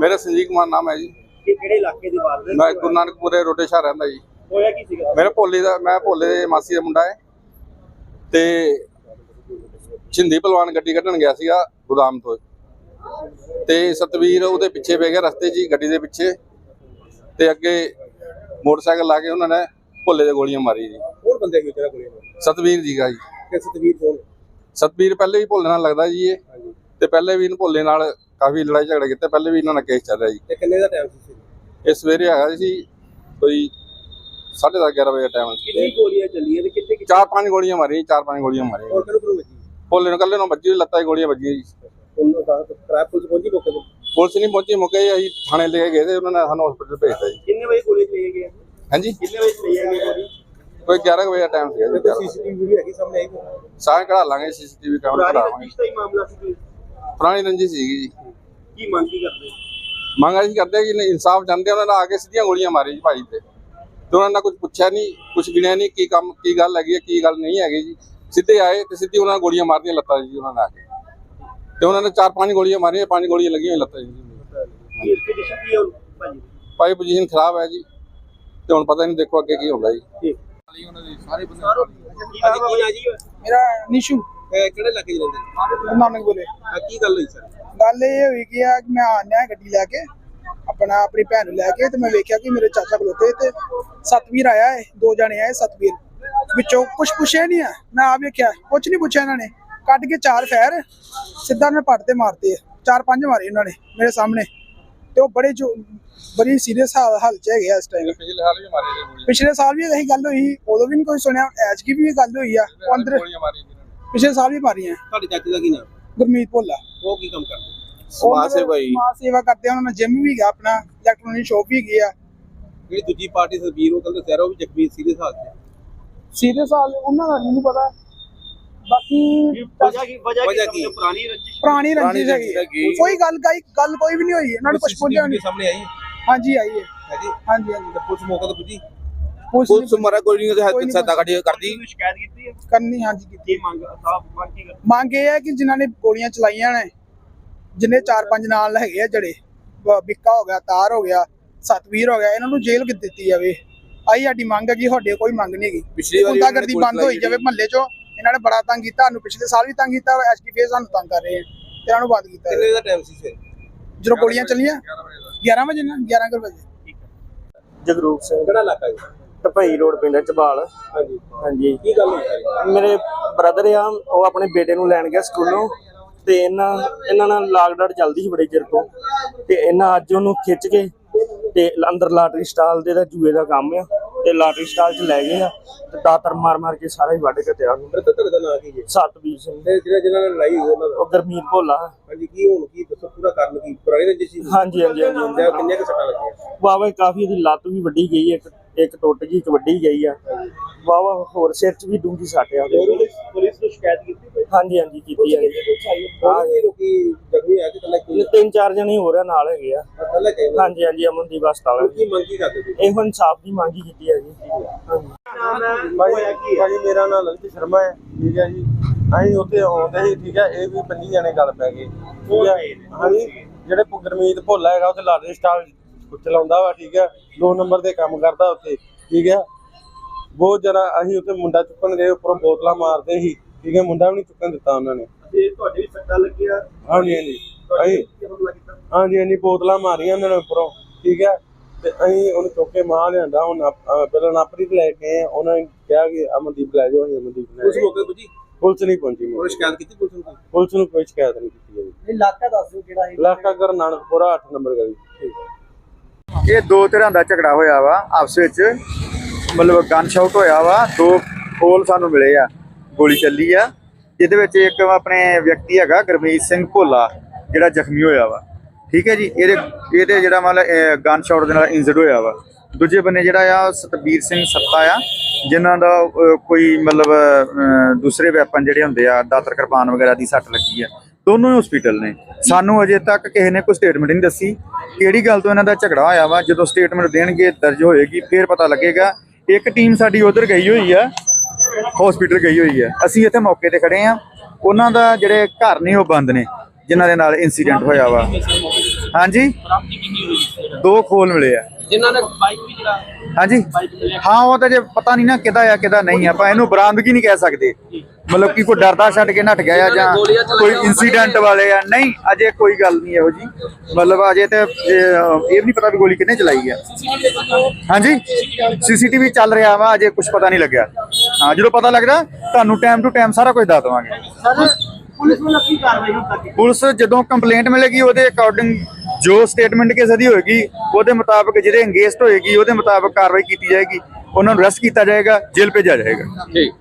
ਮੇਰਾ ਸੰਜੀਵ ਕੁਮਾਰ ਨਾਮ ਹੈ ਜੀ। ਕਿ ਕਿਹੜੇ ਇਲਾਕੇ ਦੀ ਬਾਤ ਮੈਂ ਗੁਰੂ ਨਾਨਕਪੁਰੇ ਰੋਡੇ ਸ਼ਹਿਰ ਰਹਿੰਦਾ ਜੀ। ਹੋਇਆ ਕੀ ਸੀਗਾ? ਮੇਰਾ ਭੋਲੇ ਦਾ ਮੈਂ ਭੋਲੇ ਦੇ ਮਾਸੀ ਦਾ ਮੁੰਡਾ ਹੈ। ਤੇ ਛਿੰਦੀ ਪਹਿਲਵਾਨ ਗੱਡੀ ਕੱਢਣ ਗਿਆ ਸੀਗਾ ਗੋਦਾਮ ਤੋਂ। ਤੇ ਸਤਵੀਰ ਉਹਦੇ ਪਿੱਛੇ ਪੈ ਗਿਆ ਰਸਤੇ 'ਚ ਹੀ ਗੱਡੀ ਦੇ ਪਿੱਛੇ। ਤੇ ਅੱਗੇ ਮੋਟਰਸਾਈਕਲ ਲਾ ਕੇ ਉਹਨਾਂ ਨੇ ਭੋਲੇ ਦੇ ਗੋਲੀਆਂ ਮਾਰੀ ਜੀ। ਹੋਰ ਬੰਦੇ ਤੇਰਾ ਗੋਲੀਆਂ ਸਤਵੀਰ ਜੀ ਦਾ ਜੀ। ਕਿ ਸਤਵੀਰ ਕੌਣ? ਸਤਵੀਰ ਪਹਿਲੇ ਵੀ ਭੋਲੇ ਨਾਲ ਲੱਗਦਾ ਜੀ ਇਹ। ਤੇ ਪਹਿਲੇ ਵੀ ਇਹਨੂੰ ਭੋਲੇ ਨਾਲ ਕਾਫੀ ਲੜਾਈ ਝਗੜੇ ਕੀਤੇ ਪਹਿਲੇ ਵੀ ਇਹਨਾਂ ਨਾਲ ਕੇਸ ਚੱਲ ਰਿਹਾ ਜੀ। ਤੇ ਕਿੰਨੇ ਦਾ ਟਾਈਮ ਸੀ ਇਹ ਸਵੇਰੇ ਹੈਗਾ ਸੀ ਕੋਈ 10:30 11 ਵਜੇ ਟਾਈਮ ਸੀ। ਕਿੰਨੀ ਗੋਲੀਆਂ ਚੱਲੀਆਂ ਤੇ ਕਿੱਥੇ ਚਾਰ ਪੰਜ ਗੋਲੀਆਂ ਮਾਰੀਆਂ ਚਾਰ ਪੰਜ ਗੋਲੀਆਂ ਮਾਰੀਆਂ ਹੋਰ ਕਿਹਨੂੰ ਕਿਹਨੂੰ ਵੱਜੀ ਭੋਲੇ ਨੂੰ ਕੱਲੇ ਨੂੰ ਵੱਜੀ ਲੱਤਾਂ 'ਚ ਗੋਲੀਆਂ ਵੱਜੀਆਂ ਜੀ। ਉਹਨਾਂ ਦਾ ਟ੍ਰੈਪ ਪੁਲਿਸ ਪਹੁੰਚੀ ਮੌਕੇ ਤੇ? ਪੁਲਿਸ ਨਹੀਂ ਪਹੁੰਚੀ ਮੁੱਕੇ ਹੀ ਅਸੀਂ ਥਾਣੇ ਲੈ ਕੇ ਗਏ ਤੇ ਉਹਨਾਂ ਨੇ ਸਾਨੂੰ ਹਸਪੀਟਲ ਭੇਜਤਾ ਜੀ। ਕਿੰਨੇ ਵਜੇ ਗੋਲੀ ਚਲਾਈ ਗਈ ਹਾਂਜੀ? ਕਿੰਨੇ ਵਜੇ ਚਲਾਈ ਗਈ ਕੋਈ 11 ਕੁ ਵਜੇ ਦਾ ਟਾਈਮ ਸੀਗਾ ਤੇ ਜੀ ਸੀਸੀਟੀਵੀ ਵੀਡੀਓ ਹੈਗੀ ਸਾਹਮਣੇ ਆਈ? ਸਾਰੇ ਕਢਾ ਲਾਂਗੇ ਸੀਸੀਟੀਵੀ ਕੈਮਰਾ ਕਢਾਵਾਂਗੇ ਪੁਰਾਣੀ ਰੰਜੀ ਸੀਗੀ ਜੀ। ਕੀ ਮੰਗ ਕੀ ਕਰਦੇ? ਮੰਗ ਅਸੀਂ ਕਰਦੇ ਕਿ ਇਨਸਾਫ ਚਾਹੁੰਦੇ ਉਹਨਾਂ ਨੇ ਆ ਕੇ ਸਿੱਧੀਆਂ ਗੋਲੀਆਂ ਮਾਰੀ ਜੀ ਭਾਈ ਤੇ। ਤੇ ਉਹਨਾਂ ਨੇ ਕੁਝ ਪੁੱਛਿਆ ਨਹੀਂ ਕੁਝ ਗਿਣਿਆ ਨਹੀਂ ਕੀ ਕੰਮ ਕੀ ਗੱਲ ਹੈਗੀ ਹੈ ਕੀ ਗੱਲ ਨਹੀਂ ਹੈਗੀ ਜੀ। ਸਿੱਧੇ ਆਏ ਤੇ ਸਿੱਧੀ ਉਹਨਾਂ ਨੇ ਗੋਲੀਆਂ ਮਾਰਦੀਆਂ ਲੱਤਾਂ ਜੀ ਉਹਨਾਂ ਨੇ ਆ ਕੇ। ਤੇ ਉਹਨਾਂ ਨੇ ਚਾਰ ਪੰਜ ਗੋਲੀਆਂ ਮਾਰੀਆਂ ਪੰਜ ਗੋਲੀਆਂ ਲੱਗੀਆਂ ਹੋਈਆਂ ਲੱਤਾਂ ਜੀ। ਭਾਈ ਪੋਜੀਸ਼ਨ ਖਰਾਬ ਹੈ ਜੀ ਤੇ ਹੁਣ ਪਤਾ ਨਹੀਂ ਦੇਖੋ ਅੱਗੇ ਕੀ ਹੁੰਦਾ ਜੀ। ਠੀਕ। ਉਹਨਾਂ ਦੇ ਸਾਰੇ ਬੰਦੇ ਮੇਰਾ ਨਿਸ਼ੂ। ਇਹ ਕਿਹੜੇ ਇਲਾਕੇ ਚ ਰਹਿੰਦੇ ਗੁਰੂ ਨਾਨਕ ਬੋਲੇ। ਆ ਕੀ ਗੱਲ ਹੋਈ ਸਰ ਗੱਲ ਇਹ ਹੋਈ ਕਿ ਆ ਕਿ ਮੈਂ ਆਨਿਆ ਗੱਡੀ ਲੈ ਕੇ ਆਪਣਾ ਆਪਣੀ ਭੈਣ ਨੂੰ ਲੈ ਕੇ ਤੇ ਮੈਂ ਵੇਖਿਆ ਕਿ ਮੇਰੇ ਚਾਚਾ ਖਲੋਤੇ ਤੇ ਸਤਵੀਰ ਆਇਆ ਹੈ ਦੋ ਜਣੇ ਆਏ ਸਤਵੀਰ। ਵਿੱਚੋਂ ਕੁਝ ਪੁੱਛਿਆ ਨਹੀਂ ਆ ਮੈਂ ਆ ਵੇਖਿਆ ਕੁਝ ਨਹੀਂ ਪੁੱਛਿਆ ਇਹਨਾਂ ਨੇ। ਕੱਢ ਕੇ ਚਾਰ ਫੈਰ ਸਿੱਧਾ ਨੇ ਪੱਟ ਤੇ ਮਾਰਤੇ ਆ। ਚਾਰ ਪੰਜ ਮਾਰੇ ਉਹਨਾਂ ਨੇ ਮੇਰੇ ਸਾਹਮਣੇ। ਤੇ ਉਹ ਬੜੇ ਜੋ ਬੜੀ ਸੀਰੀਅਸ ਹਾਲ ਚ ਹੈਗੇ ਆ ਇਸ ਟਾਈਮ ਪਿਛਲੇ ਸਾਲ ਵੀ ਮਾਰੇ ਨੇ ਪਿਛਲੇ ਸਾਲ ਵੀ ਇਹੀ ਗੱਲ ਹੋਈ ਉਦੋਂ ਵੀ ਨਹੀਂ ਕੋਈ ਸੁਣਿਆ ਐਜ ਕੀ ਵੀ ਇਹ ਗੱਲ ਹੋਈ ਆ ਉਹ ਅੰਦਰ ਗੋਲੀਆਂ ਮਾਰੀਆਂ ਇਹਨਾਂ ਨੇ। ਪਿਛਲੇ ਸਾਲ ਵੀ ਮਾਰੀਆਂ ਤੁਹਾਡੇ ਚਾਚੇ ਦਾ ਕੀ ਨਾਮ? ਗੁਰਮੀਤ ਭੋਲਾ। ਉਹ ਕੀ ਕੰਮ ਕਰਦੇ? ਸਮਾਜ ਸੇਵਾ ਹੀ ਸਮਾਜ ਸੇਵਾ ਕਰਦੇ ਆ ਉਹਨਾਂ ਨੇ ਜਿਮ ਵੀ ਗਿਆ ਆਪਣਾ ਇਲੈਕਟ੍ਰੋਨਿਕ ਸ਼ੋਪ ਵੀ ਗਿਆ। ਜਿਹੜੀ ਦੂਜੀ ਪਾਰਟੀ ਸਰਬੀਰ ਉਹ ਕਹਿੰਦੇ ਸਹਿਰੋ ਵੀ ਜ਼ਖਮੀ ਸੀਰੀਅਸ ਹਾਲਤ ਚ ਸੀਰੀਅਸ ਹਾਲ ਉਹਨਾਂ ਦਾ ਨਹੀਂ ਪਤਾ। ਬਾਕੀ ਵਜ੍ਹਾ ਕੀ ਵਜ੍ਹਾ ਕੀ ਪੁਰਾਣੀ ਰੰਜਿਸ਼ ਪੁਰਾਣੀ ਰੰਜਿਸ਼ ਹੈਗੀ। ਕੋਈ ਗੱਲ ਕਾਈ ਗੱਲ ਕੋਈ ਵੀ ਨਹੀਂ ਹੋਈ ਇਹਨਾਂ ਨੂੰ ਕੁਝ ਪੁੱਛਿਆ ਨਹੀਂ ਸਾਹਮਣੇ ਆਈ ਹਾਂਜੀ ਆਈ ਹੈ। ਹੈ ਜੀ? ਹਾਂਜੀ ਹਾਂਜੀ। ਤੇ ਪੁਲਿਸ ਮੌਕੇ ਤੇ ਪੁੱਜੀ ਪੁਲਿਸ ਮਾਰਾ ਕੋਈ ਨਹੀਂ ਕੋਈ ਉਹਦੇ ਨਹੀਂ ਸੱਤਾ ਕੱਢੀ ਕਰਦੀ? ਸ਼ਿਕਾਇਤ ਕੀਤੀ ਹੈ? ਕਰਨੀ ਹਾਂਜੀ ਕੀਤੀ। ਕੀ ਮੰਗ ਸਾਫ਼ ਮੰਗ ਕੀ ਕਰਦੇ? ਮੰਗ ਇਹ ਹੈ ਕਿ ਜਿਨ੍ਹਾਂ ਨੇ ਗੋਲੀਆਂ ਚਲਾਈਆਂ ਨੇ ਜਿੰਨੇ ਚਾਰ ਪੰਜ ਨਾਲ ਹੈਗੇ ਆ ਜਿਹੜੇ ਬ- ਬਿੱਕਾ ਹੋ ਗਿਆ ਤਾਰ ਹੋ ਗਿਆ ਸਤਵੀਰ ਹੋ ਗਿਆ ਇਹਨਾਂ ਨੂੰ ਜੇਲ੍ਹ ਕਿ ਦਿੱਤੀ ਜਾਵੇ? ਆਈ ਸਾਡੀ ਮੰਗ ਹੈ ਕਿ ਤੁਹਾਡੇ ਕੋਈ ਮੰਗ ਨਹੀਂ ਹੈਗੀ। ਪਿਛਲੀ ਵਾਰੀ ਗੁੰਡਾਗਰਦੀ ਉਹਨਾਂ ਨੇ ਬੰਦ ਹੋਈ ਜਾਵੇ ਮਹੱਲੇ 'ਚੋਂ ਇਹਨਾਂ ਨੇ ਬੜਾ ਤੰਗ ਕੀਤਾ ਸਾਨੂੰ ਪਿਛਲੇ ਸਾਲ ਵੀ ਤੰਗ ਕੀਤਾ ਫੇਰ ਸਾਨੂੰ ਤੰਗ ਕਰ ਰਹੇ ਆ ਤੇ ਇਹਨਾਂ ਨੂੰ ਬੰਦ ਕੀਤਾ ਕਿੰਨੇ ਦਾ ਟਾਈਮ ਸੀ ਸਰ ਜਦੋਂ ਗੋਲੀਆਂ ਚੱਲੀਆਂ 11 ਵਜੇ ਨਾ 11 ਕੁ ਵਜੇ। ਜਗਰੂਪ ਸਿੰਘ। ਕਿਹੜਾ ਇਲਾਕਾ ਹੈ ਢਪਈ ਰੋਡ ਪਿੰਡ ਚਬਾਲ। ਹਾਂਜੀ। ਹਾਂਜੀ। ਕੀ ਗੱਲ ਹੋਈ? ਮੇਰੇ ਬ੍ਰਦਰ ਆ ਉਹ ਆਪਣੇ ਬੇਟੇ ਨੂੰ ਲੈਣ ਗਿਆ ਸਕੂਲੋਂ ਤੇ ਇਹਨਾਂ ਇਹਨਾਂ ਨਾਲ ਲਾਕਡਾਊਨ ਚੱਲਦੀ ਸੀ ਬੜੇ ਚਿਰ ਤੋਂ ਤੇ ਇਹਨਾਂ ਅੱਜ ਉਹਨੂੰ ਖਿੱਚ ਕੇ ਤੇ ਅੰਦਰ ਲਾਟਰੀ ਸਟਾਲ ਦੇ ਦਾ ਜੂਏ ਦਾ ਕੰਮ ਆ ਤੇ ਲਾਟਰੀ ਸਟਾਲ 'ਚ ਲੈ ਗਏ ਆ ਤੇ ਦਾਤਰ ਮਾਰ ਮਾਰ ਕੇ ਸਾਰਾ ਹੀ ਵੱਢ ਕੇ ਤਿਆ ਨੂੰ ਮੇਰੇ ਤਾਂ ਤੁਹਾਡਾ ਨਾਂ ਕੀ ਜੀ? ਸਤਬੀਰ ਸਿੰਘ। ਤੇ ਜਿਹੜਾ ਜਿਹਨਾਂ ਨੇ ਲੜਾਈ ਹੋਈ ਉਹਨਾਂ ਦਾ? ਉਹ ਗਰਮੀਤ ਭੋਲਾ। ਹਾਂਜੀ ਕੀ ਹੁਣ ਕੀ ਦੱਸੋ ਪੂਰਾ ਕਾਰਨ ਕੀ? ਪੁਰਾਣੀ ਰੰਜਿਸ਼ ਸੀ ਹਾਂਜੀ ਹਾਂਜੀ ਹਾਂਜੀ ਕਿੰਨੇ ਕੁ ਸੱਟਾਂ ਲੱਗੀਆਂ? ਵਾਵਾ ਕਾਫੀ ਇਹਦੀ ਲੱਤ ਵੀ ਵੱਡੀ ਗਈ ਇੱਕ ਇੱਕ ਟੁੱਟ ਗਈ ਇੱਕ ਵੱਡੀ ਗਈ ਆ। ਵਾਵਾ ਹੋਰ ਸਿਰ 'ਚ ਵੀ ਡੂੰਘੀ ਸੱਟ ਆ ਉਹਦੇ। ਪੁਲਿਸ ਨੂੰ ਸ਼ਿਕਾਇਤ ਕੀਤੀ ਕੋਈ? ਹਾਂਜੀ ਹਾਂਜੀ ਕੀਤੀ ਆ ਜੀ। ਹਾਂ। ਇਹ ਲੋਕੀ ਜ਼ਖਮੀ ਆ ਕਿ ਕੱਲੇ ਕੋਈ ਇਹ ਤਿੰਨ ਚਾਰ ਜਣੇ ਹੋਰ ਆ ਨਾਲ ਹੈਗੇ ਆ। ਕੱਲੇ ਨੇ ਹਾਂਜੀ ਹਾਂਜੀ ਅਮਨਦੀਪ ਹਸਪਤਾਲ ਕੀ ਮੰਗੀ ਕਰਦੇ ਸੀ ਇਹੋ ਇਨਸਾਫ ਦੀ ਮੰਗ ਹੀ ਕੀਤੀ ਹੈ ਜੀ। ਹਾਂਜੀ। ਮੇਰਾ ਨਾਮ ਲਲਿਤ ਸ਼ਰਮਾ ਹੈ। ਠੀਕ ਹੈ ਜੀ। ਅਸੀਂ ਉੱਥੇ ਆਉਂਦੇ ਸੀ ਠੀਕ ਹੈ ਇਹ ਵੀ ਪੰਜੀ ਜਣੇ ਗੱਲ ਪੈ ਗਏ ਠੀਕ ਹੈ ਹਾਂਜੀ ਜਿਹੜੇ ਪ- ਗੁਰਮੀਤ ਭੋਲਾ ਹੈਗਾ ਉੱਥੇ ਲਾਟਰੀ ਸਟਾਲ ਚਲਾਉਂਦਾ ਵਾ ਠੀਕ ਹੈ ਦੋ ਨੰਬਰ ਦੇ ਕੰਮ ਕਰਦਾ ਉੱਥੇ ਠੀਕ ਹੈ ਬਹੁਤ ਜਰਾ ਅਸੀਂ ਉੱਥੇ ਮੁੰਡਾ ਚੁੱਕਣ ਗਏ ਉੱਪਰੋਂ ਬੋਤਲਾਂ ਮਾਰਦੇ ਸੀ ਠੀਕ ਹੈ ਮੁੰਡਾ ਵੀ ਨਹੀਂ ਚੁੱਕਣ ਦਿੱਤਾ ਉਹਨਾਂ ਨੇ। ਜੇ ਤੁਹਾਡੇ ਵੀ ਸੱਟਾਂ ਲੱਗੀਆਂ? ਹਾਂਜੀ ਹਾਂਜੀ। ਅਸੀਂ ਹਾਂਜੀ ਹਾਂਜੀ ਬੋਤਲਾਂ ਮਾਰੀਆਂ ਉਹਨਾਂ ਨੇ ਉੱਪਰੋਂ ਠੀਕ ਹੈ ਤੇ ਅਸੀਂ ਉਹਨੂੰ ਚੁੱਕ ਕੇ ਮਾਰ ਲਿਆਂਦਾ ਹੁਣ ਪਹਿਲਾਂ ਨਾਪਰੀ ਤੇ ਲੈ ਕੇ ਉਹਨਾਂ ਨੇ ਕਿਹਾ ਕਿ ਅਮਨਦੀਪ ਲੈ ਜਾਓ ਅਸੀਂ ਅਮਨਦੀਪ ਲੈ ਉਸ ਗਏ। ਮੌਕੇ ਪੁੱਜੀ? ਪੁਲਿਸ ਨਹੀਂ ਪਹੁੰਚੀ ਮੌਕੇ ਸ਼ਿਕਾਇਤ ਕੀਤੀ ਪੁਲਿਸ ਨੂੰ ਪੁਲਿਸ ਨੂੰ ਕੋਈ ਸ਼ਿਕਾਇਤ ਨਹੀਂ ਕੀਤੀ ਗਈ ਇਲਾਕਾ ਦੱਸ ਦਿਓ ਕਿਹੜਾ ਇਲਾਕਾ ਗੁਰੂ ਨਾਨਕਪੁਰਾ 8 ਨੰਬਰ ਗਲੀ। ਇਹ ਦੋ ਤਰ੍ਹਾਂ ਦਾ ਝਗੜਾ ਹੋਇਆ ਵਾ, ਆਪਸ ਵਿੱਚ ਮਤਲਬ ਗਨ ਸ਼ਾਟ ਹੋਇਆ ਵਾ, ਦੋ ਕੋਲ ਸਾਨੂੰ ਮਿਲੇ ਆ, ਗੋਲੀ ਚੱਲੀ ਆ। ਜਿਹਦੇ ਵਿੱਚ ਇੱਕ ਆਪਣੇ ਵਿਅਕਤੀ ਹੈਗਾ ਗੁਰਮੀਤ ਸਿੰਘ ਭੋਲਾ, ਜਿਹੜਾ ਜ਼ਖਮੀ ਹੋਇਆ ਵਾ। ਠੀਕ ਹੈ ਜੀ, ਇਹਦੇ ਇਹਦੇ ਜਿਹੜਾ ਮਤਲਬ ਗਨ ਸ਼ਾਟ ਦੇ ਨਾਲ ਇੰਜਰਡ ਹੋਇਆ ਵਾ। ਦੂਜੇ ਬੰਨੇ ਜਿਹੜਾ ਆ, ਸਤਬੀਰ ਸਿੰਘ ਸੱਤਾ ਆ, ਜਿਨ੍ਹਾਂ ਦਾ ਕੋਈ ਮਤਲਬ ਦੂਸਰੇ ਵੈਪਨ ਜਿਹੜੇ ਹੁੰਦੇ ਆ, ਦਾਤਰ ਕਿਰਪਾਨ ਵਗੈਰਾ ਦੀ ਸੱਟ ਲੱਗੀ ਆ। ਦੋਨੋਂ ਹੀ ਹਸਪੀਟਲ ਨੇ। ਸਾਨੂੰ ਅਜੇ ਤੱਕ ਕਿਸੇ ਨੇ ਕੋਈ ਸਟੇਟਮੈਂਟ ਨਹੀਂ ਦੱਸੀ। ਕਿਹੜੀ ਗੱਲ ਤੋਂ ਇਹਨਾਂ ਦਾ ਝਗੜਾ ਹੋਇਆ ਵਾ? ਜਦੋਂ ਸਟੇਟਮੈਂਟ ਦੇਣਗੇ, ਦਰਜ ਹੋਏਗੀ, ਫਿਰ ਪਤਾ ਲੱਗੇਗਾ। ਇੱਕ ਟੀਮ ਸਾਡੀ ਉਧਰ ਗਈ ਹੋਈ ਆ। ਹਸਪੀਟਲ ਗਈ ਹੋਈ ਆ। ਅਸੀਂ ਇੱਥੇ ਮੌਕੇ ਤੇ ਖੜੇ ਆ। ਉਹਨਾਂ ਦਾ ਜਿਹੜੇ ਘਰ ਨੇ, ਉਹ ਬੰਦ ਨੇ, ਜਿਨ੍ਹਾਂ ਦੇ ਨਾਲ ਇਨਸੀਡੈਂਟ ਹੋਇਆ ਵਾ। ਹਾਂਜੀ? ਦੋ ਖੋਲ ਮਿਲੇ ਆ। ਜਿਨ੍ਹਾਂ ਨੇ ਬਾਈਕ ਵੀ ਜਿਹੜਾ ਹਾਂਜੀ। ਹਾਂ ਉਹ ਤਾਂ ਜੇ ਪਤਾ ਨਹੀਂ ਨਾ ਕਿਦਾ ਆ ਕਿਦਾ ਨਹੀਂ ਆਪਾਂ ਇਹਨੂੰ ਬਰਾਮਦਗੀ ਨਹੀਂ ਕਹਿ ਸਕਦੇ। ਮਤਲਬ ਕਿ ਕੋਈ ਡਰਦਾ ਛੱਡ ਕੇ ਨੱਠ ਗਿਆ ਜਾਂ ਕੋਈ ਇਨਸੀਡੈਂਟ ਵਾਲੇ ਆ ਨਹੀਂ ਅਜੇ ਕੋਈ ਗੱਲ ਨਹੀਂ ਇਹੋ ਜੀ। ਮਤਲਬ ਅਜੇ ਤੇ ਇਹ ਵੀ ਨਹੀਂ ਪਤਾ ਵੀ ਗੋਲੀ ਕਿਹਨੇ ਚਲਾਈ ਆ। ਹਾਂਜੀ? ਸੀਸੀਟੀਵੀ ਚੱਲ ਰਿਹਾ ਵਾ ਅਜੇ ਕੁਝ ਪਤਾ ਨਹੀਂ ਲੱਗਿਆ। ਹਾਂ ਜਦੋਂ ਪਤਾ ਲੱਗਦਾ ਤੁਹਾਨੂੰ ਟਾਈਮ ਟੂ ਟਾਈਮ ਸਾਰਾ ਕੁਝ ਦੱਸ ਦਵਾਂਗੇ। ਪੁਲਿਸ ਵੱਲੋਂ ਕੀ ਕਾਰਵਾਈ ਹੁਣ ਤੱਕ? ਪੁਲਿਸ ਜਦੋਂ ਕੰਪਲੇਂਟ ਮਿਲੇਗੀ ਉਹਦੇ ਅਕੋਰਡਿੰਗ ਜੋ ਸਟੇਟਮੈਂਟ ਕਿਸੇ ਦੀ ਹੋਏਗੀ, ਉਹਦੇ ਮੁਤਾਬਕ ਜਿਹੜੇ ਅੰਗੇਜਡ ਹੋਏਗੀ, ਉਹਦੇ ਮੁਤਾਬਕ ਕਾਰਵਾਈ ਕੀਤੀ ਜਾਏਗੀ। ਉਹਨਾਂ ਨੂੰ ਅਰੈਸਟ ਕੀਤਾ ਜਾਏਗਾ, ਜੇਲ੍ਹ ਭੇਜਿਆ ਜਾਏਗਾ। ਠੀਕ।